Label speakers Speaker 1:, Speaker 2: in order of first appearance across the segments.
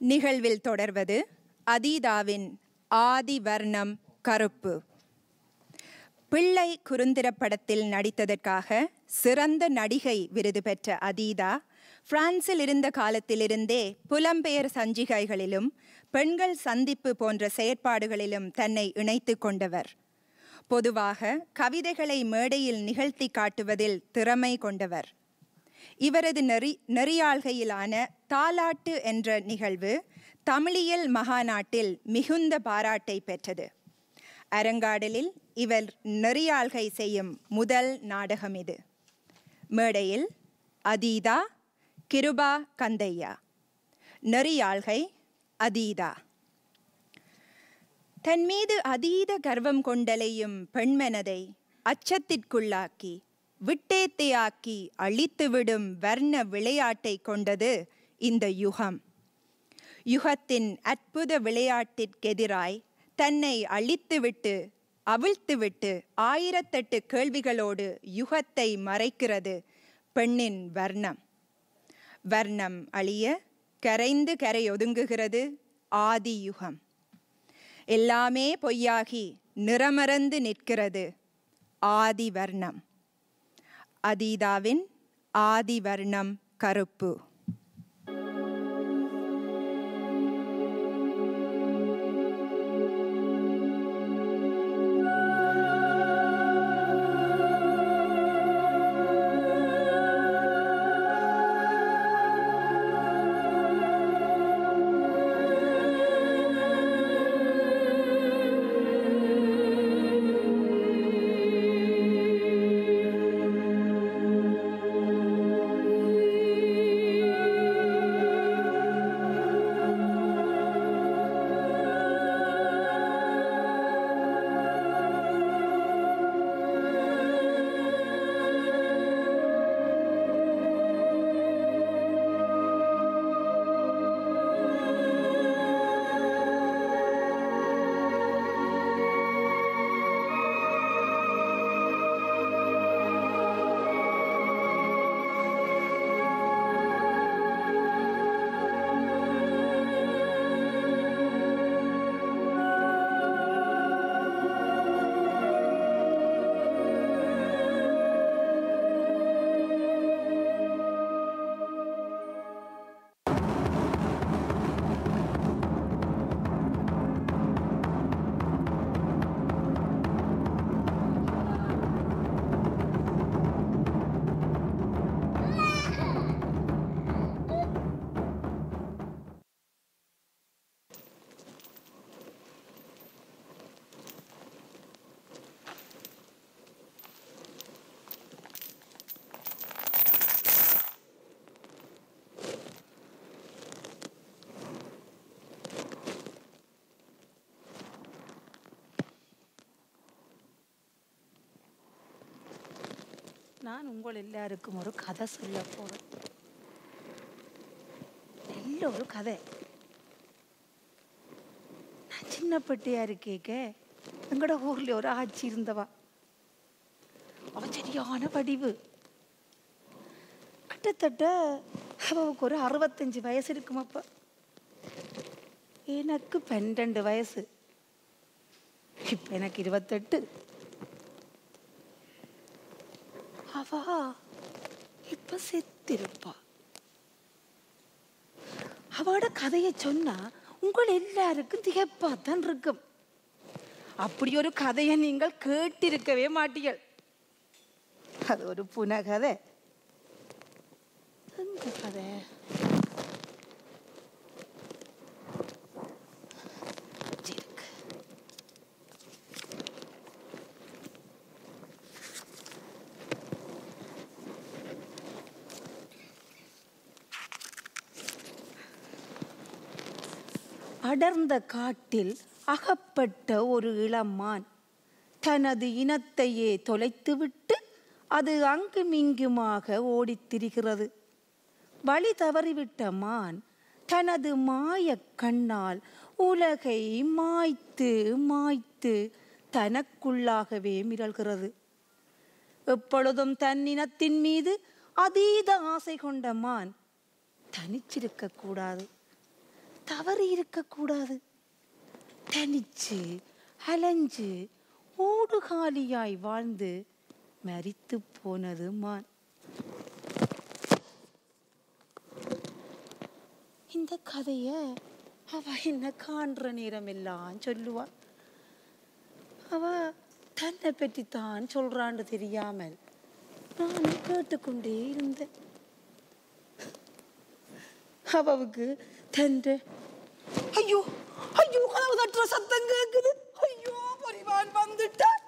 Speaker 1: நிகழ்வில் தொடர்வது அதீதாவின் ஆதி வர்ணம் கருப்பு. பிள்ளை குறுந்திர படத்தில் நடித்ததற்காக சிறந்த நடிகை விருது பெற்ற அதீதா பிரான்சில் இருந்த காலத்திலிருந்தே புலம்பெயர் சஞ்சிகைகளிலும் பெண்கள் சந்திப்பு போன்ற செயற்பாடுகளிலும் தன்னை இணைத்து கொண்டவர். பொதுவாக கவிதைகளை மேடையில் நிகழ்த்தி காட்டுவதில் திறமை கொண்டவர். இவரது நெறி நெறியாள்கையிலான தாலாட்டு என்ற நிகழ்வு தமிழியல் மகாநாட்டில் மிகுந்த பாராட்டை பெற்றது. அரங்காடலில் இவர் நெறியாள்கை செய்யும் முதல் நாடகம் இது. மேடையில் அதீதா கிருபா கந்தையா. நெறியாள்கை அதீதா. தன் மீது அதீத கர்வம் கொண்டலையும் பெண்மனதை அச்சத்திற்குள்ளாக்கி விட்டேத்தையாக்கி அழித்துவிடும் வர்ண விளையாட்டை கொண்டது இந்த யுகம். யுகத்தின் அற்புத விளையாட்டிற்கெதிராய் தன்னை அழித்துவிட்டு அவிழ்த்துவிட்டு ஆயிரத்தெட்டு கேள்விகளோடு யுகத்தை மறைக்கிறது பெண்ணின் வர்ணம். வர்ணம் அழிய கரைந்து கரையொதுங்குகிறது ஆதி யுகம். எல்லாமே பொய்யாகி நிறமறந்து நிற்கிறது ஆதி வர்ணம். அதீதாவின் ஆதிவர்ணம் கருப்பு.
Speaker 2: நான் உங்கள் எல்லாருக்கும் ஒரு கதை சொல்ல போறேன். நல்ல ஒரு கதை. நான் சின்ன பெட்டியா இருக்கேக்க. எங்கட ஊர்ல ஒரு ஆட்சி இருந்தவா. அவ சரியான வடிவு கிட்டத்தட்ட அவளுக்கு ஒரு அறுபத்தஞ்சு வயசு இருக்கும் அப்ப எனக்கு பன்னெண்டு வயசு. இப்ப எனக்கு இருபத்தெட்டு. அவ இப்ப செத்திருப்பா அவட கதையை சொன்னா உங்கள் எல்லாருக்கும் திகைப்பாத்தான் இருக்கும் அப்படி ஒரு கதையை நீங்கள் கேட்டிருக்கவே மாட்டீர்கள் அது ஒரு புனகதை எந்த கதை இருக்கு. அடர்ந்த காட்டில் அகப்பட்ட ஒரு இளமான் தனது இனத்தையே தொலைத்துவிட்டு அது அங்குமிங்குமாக ஓடித்திரிகிறது வழி தவறிவிட்ட மான் தனது மாயக் கண்ணால் உலகை மாய்த்து மாய்த்து தனக்குள்ளாகவே மிரள்கிறது. எப்பொழுதும் தன் இனத்தின் மீது அதீத ஆசை கொண்ட மான் தனிச்சிருக்க கூடாது. தவறி இருக்கக்கூடாது. தனிச்சு அலைஞ்சு ஓடுகாலியாய் வாழ்ந்து மரித்து போனது மான் இந்த கதைய அவ என்ன காண்ற நேரம் எல்லாம் சொல்லுவா. அவ தன்னை பற்றி தான் சொல்றான்னு தெரியாமல் நான் கேட்டுக்கொண்டே இருந்தேன். அவவுக்கு தந்த ஐயோ ஐயோ கதவு தட்டுற சத்தம் கேக்குது ஐயோ பரிவான் வந்துட்டான்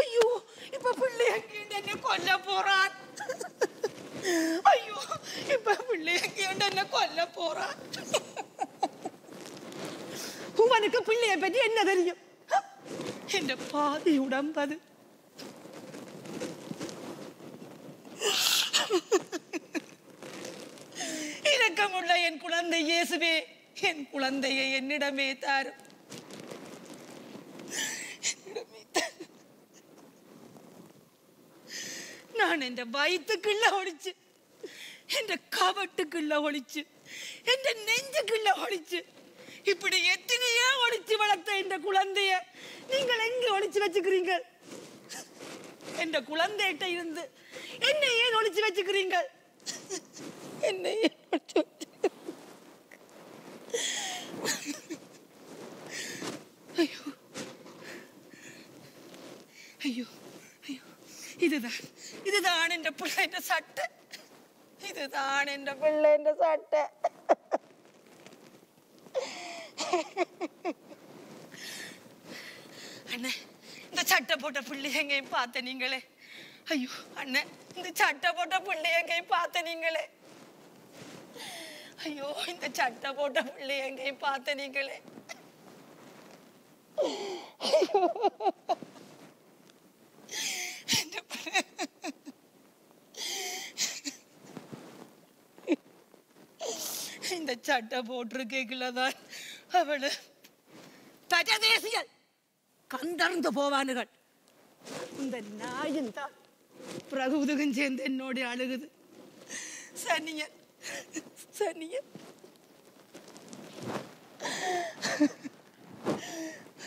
Speaker 2: ஐயோ இப்ப பிள்ளை எங்கேண்டு என்ன கொல்ல போறான் ஐயோ இப்ப பிள்ளை எங்கேண்டு என்ன கொல்ல போறான் உனக்கு பிள்ளைய பற்றி என்ன தெரியும் என்ற பாதி உடம்பது இரக்கமுள்ள என் குழந்தை இயேசுவே என் குழந்தையை என்னிடமே தார். நான் என் வயிற்றுக்குள்ள ஒழிச்சு என் கவட்டுக்குள்ள ஒழிச்சு என் நெஞ்சுக்குள்ள ஒழிச்சு இப்படி எத்தனையோ ஒழிச்சு வளர்த்த இந்த குழந்தைய நீங்கள் எங்க ஒழிச்சு வச்சுக்கிறீங்க என் குழந்தைகிட்ட இருந்து என்னை ஏன் ஒழிச்சு வச்சுக்கிறீங்க என்னை இதுதான் இதுதான் എന്റെ പിള്ളേന്റെ സട്ട இதுதான் എന്റെ പിള്ളേന്റെ സട്ട அண்ணே இந்த சட்டை போட்ட பிள்ளை எங்கேயும் பார்த்த நீங்களே ஐயோ அண்ணே இந்த சட்டை போட்ட பிள்ளை எங்கேயும் பார்த்த நீங்களே ஐயோ இந்த சட்டை போட்ட பிள்ளை எங்கேயும் பார்த்த நீங்களே இந்த சட்டை போட்டிருக்கேக்குள்ளதான் அவளு தஜதேசியல் கந்தர்ந்து போவானுகள். இந்த நாயும் தான் பிரகுதுகம் சேர்ந்து என்னோட அழுகுது. சனிய சனிய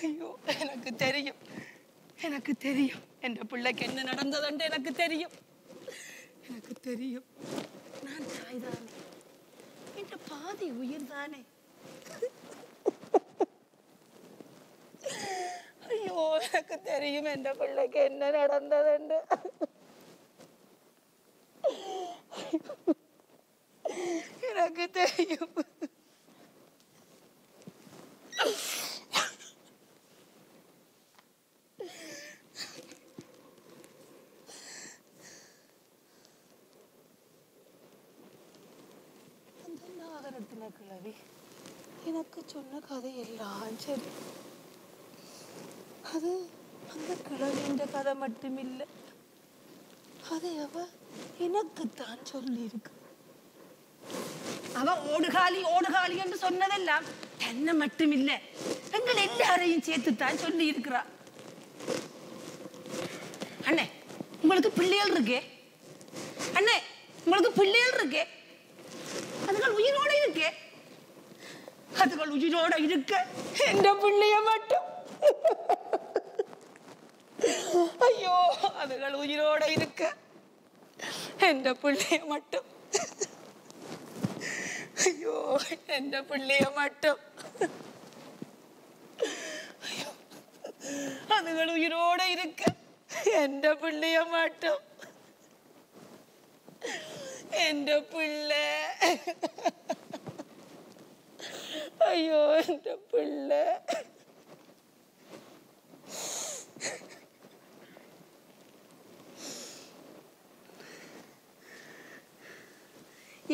Speaker 2: ஐயோ எனக்கு தெரியும். எனக்கு தெரியும். என் பிள்ளைக்கு என்ன நடந்ததுன்னு எனக்கு தெரியும். எனக்கு தெரியும். நான் தாய்தான். பாதி உயிர் தானே. ஐயோ எனக்கு தெரியும் என் பிள்ளைக்கு என்ன நடந்ததுண்டு எனக்கு தெரியும் அந்த நாகரத்தின கிழவி எனக்கு சொன்ன கதை எல்லாம் சரி. அது அந்த கிழவின்ற கதை மட்டுமில்லை. அதை அவ எனக்குத்தான் சொல்லியிருக்கு. அவ ஓடுகாலி ஓடுகாலி என்று சொன்னதெல்லாம் தன்னை மட்டுமில்லை. எங்கள் எல்லாரையும் சேர்த்துத்தான் சொல்லி இருக்கிறா அண்ணே உங்களுக்கு பிள்ளைகள் இருக்கே? அண்ணே உங்களுக்கு பிள்ளைகள் இருக்கே? அதுகள் உயிரோடு இருக்கே? அதுகள் உயிரோட இருக்க எந்த பிள்ளைய மட்டும் ஐயோ அதுகள் உயிரோட இருக்க எந்த பிள்ளைய மட்டும் ஐயோ எந்த பிள்ளைய மட்டும் ஐயோ அதுகள் உயிரோட இருக்க എന്റെ പിള്ളയെ മാട്ടും എന്റെ പിള്ളേ ஐயோ இந்த பிள்ளை.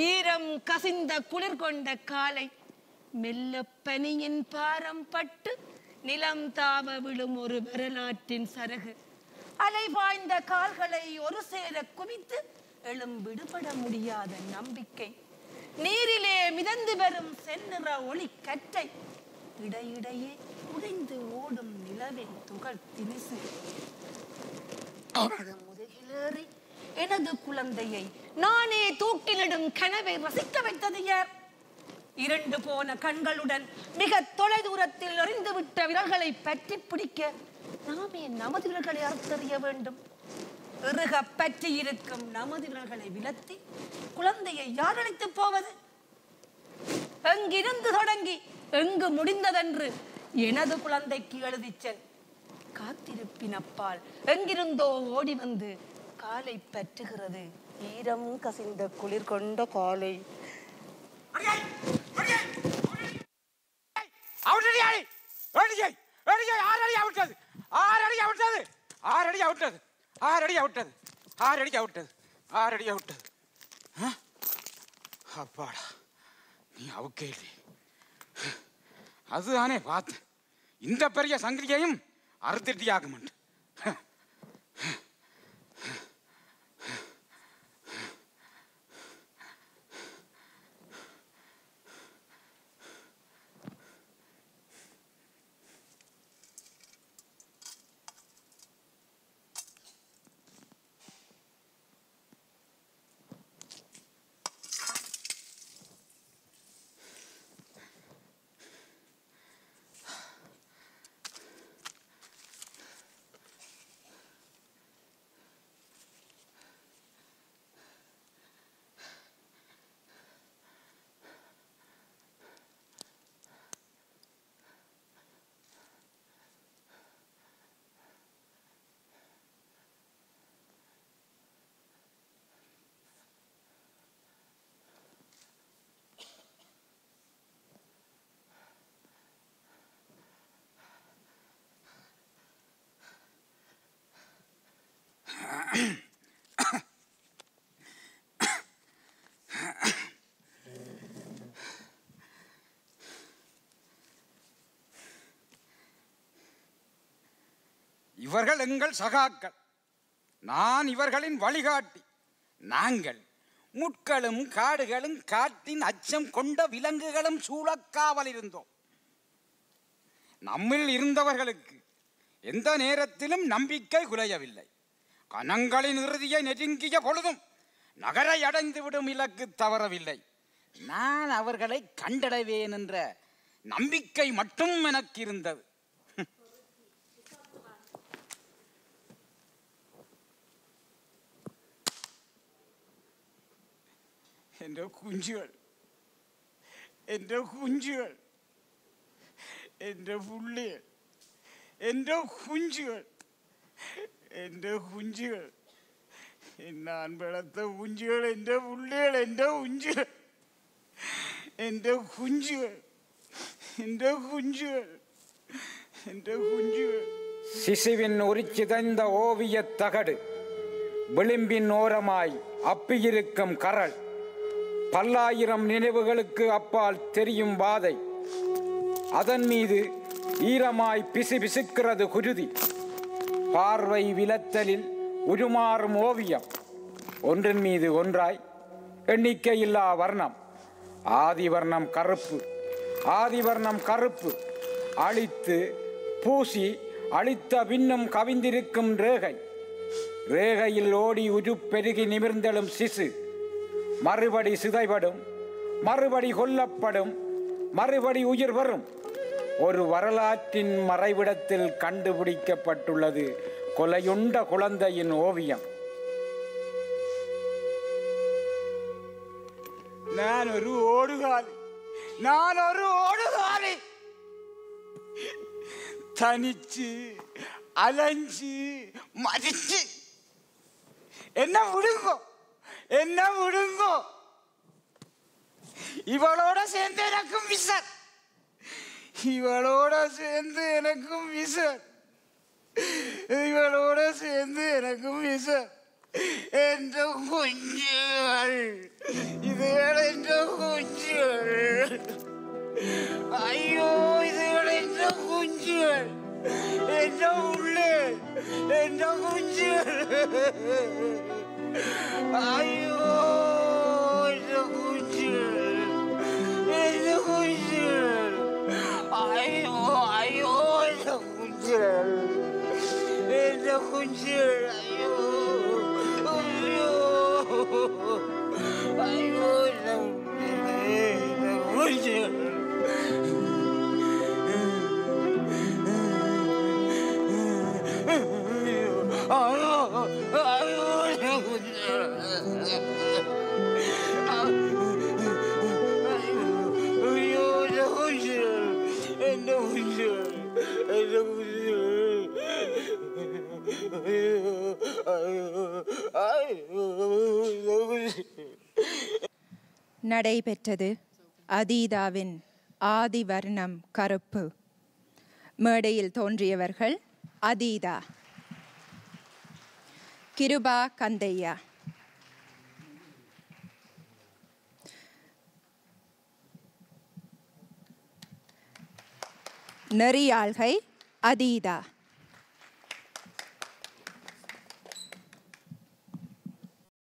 Speaker 2: ஈரம் கசிந்த குளிர் கொண்ட காலை மெல்ல பனியின் பாரம் பட்டு நிலம் தாவ விழும் ஒரு வரலாற்றின் சரகு. அலை பாய்ந்த கால்களை ஒரு சேர குவித்து எழும் விடுபட முடியாத நம்பிக்கை. நீரிலே மிதந்து வரும் செந்நிற ஒளி கற்றை இடையிடையே உடைந்து ஓடும் நிலவின் துகள் திணிசு. அவரது முதுகிலேறி எனது குழந்தையை நானே தூக்கிலிடும் கனவை ரசிக்க வைத்தது யார்? இரண்டு போன கண்களுடன் மிக தொலைதூரத்தில் எறிந்துவிட்ட விரல்களை பற்றி பிடிக்க நாமே நமது விரல்களை அறுத்தறிய வேண்டும். இறுக பற்றி இருக்கும் நமது விரல்களை விலத்தி குழந்தையை யார் அழைத்து போவது? எங்கிருந்து தொடங்கி எங்கு முடிந்ததென்று எனது குழந்தைக்கு எழுதிச்சன் காத்திருப்பின் அப்பால் எங்கிருந்தோ ஓடி வந்து காலை பற்றுகிறது. ஈரம் கசிந்த குளிர் கொண்ட காலை.
Speaker 3: அவுட்டடி ஆடி வேடிக்கை வேடிக்கை ஆறு அடி அவுட்டது. ஆறு அடி அவுட்டது. ஆறு அவுட்டது. ஆறு அடி அவுட்டது. ஆறு அடி அவுட்டது. ஆறு அடி அவுட்டது. ஆ? அப்பாடா. நீ அவுக்கே இல்லை அதுதானே பார்த்து இந்த பெரிய சங்கிரியையும் சங்கிலியையும் அறுத்திட்டி எங்கள் சகாக்கள். நான் இவர்களின் வழிகாட்டி. நாங்கள் முட்களும் காடுகளும் காட்டின் அச்சம் கொண்ட விலங்குகளும் சூழக்காவல் இருந்தோம். நம்மில் இருந்தவர்களுக்கு எந்த நேரத்திலும் நம்பிக்கை குலையவில்லை. கணங்களின் இறுதியை நெருங்கிய பொழுதும் நகரை அடைந்துவிடும் இலக்கு தவறவில்லை. நான் அவர்களை கண்டடைவேன் என்ற நம்பிக்கை மட்டும் எனக்கு இருந்தது എൻ്റെ കുഞ്ചുകൾ എൻ്റെ കുഞ്ചുകൾ എൻ്റെ പുള്ളികൾ എൻ്റെ കുഞ്ചുകൾ എൻ്റെ കുഞ്ചുകൾ ഞാൻ വെളുത്ത കുഞ്ചുകൾ എൻ്റെ പുള്ളികൾ എൻ്റെ കുഞ്ചുകൾ എൻ്റെ കുഞ്ചുകൾ എൻ്റെ കുഞ്ചുകൾ എൻ്റെ കുഞ്ചുകൾ
Speaker 4: சிசுவின் உரிச்சிதைந்த ஓவியத் தகடு விளிம்பின் ஓரமாய் அப்பியிருக்கும் கரள் பல்லாயிரம் நினைவுகளுக்கு அப்பால் தெரியும் வாதை. அதன் மீது ஈரமாய் பிசு பிசுக்கிறது குருதி. பார்வை விலத்தலில் உருமாறும் ஓவியம். ஒன்றின் மீது ஒன்றாய் எண்ணிக்கையில்லா வர்ணம். ஆதிவர்ணம் கருப்பு. ஆதிவர்ணம் கருப்பு. அழித்து பூசி அழித்த பின்னும் கவிந்திருக்கும் ரேகை. ரேகையில் ஓடி உருப்பெருகி நிமிர்ந்தெழும் சிசு. மறுபடி சிதைபடும் மறுபடி கொல்லப்படும் மறுபடி உயிர் வரும். ஒரு வரலாற்றின் மறைவிடத்தில் கண்டுபிடிக்கப்பட்டுள்ளது கொலையுண்ட குழந்தையின் ஓவியம்.
Speaker 3: நான் ஒரு ஓடுகாலி நான் ஒரு ஓடுகாலி. தனிச்சு அலைஞ்சு மதிச்சு. என்ன விடுங்கோ? enna murungo. Ivaloda sende enakum visar. Ivaloda sende enakum visar. Ivaloda sende enakum visar. Enda kunjal. Idhar enda kunjal. Ayo idhar enda kunjal. Enda ulle. Enda kunjal. 哎呦！这不行！这不行！哎呦！哎呦！这不行！这不行！哎呦！哎呦！哎呦！这不行！
Speaker 1: நடைபெற்றது. அதீதாவின் ஆதிவர்ணம் கருப்பு. மேடையில் தோன்றியவர்கள் அதீதா. கிருபா கந்தையா. நெறியாள்கை அதீதா.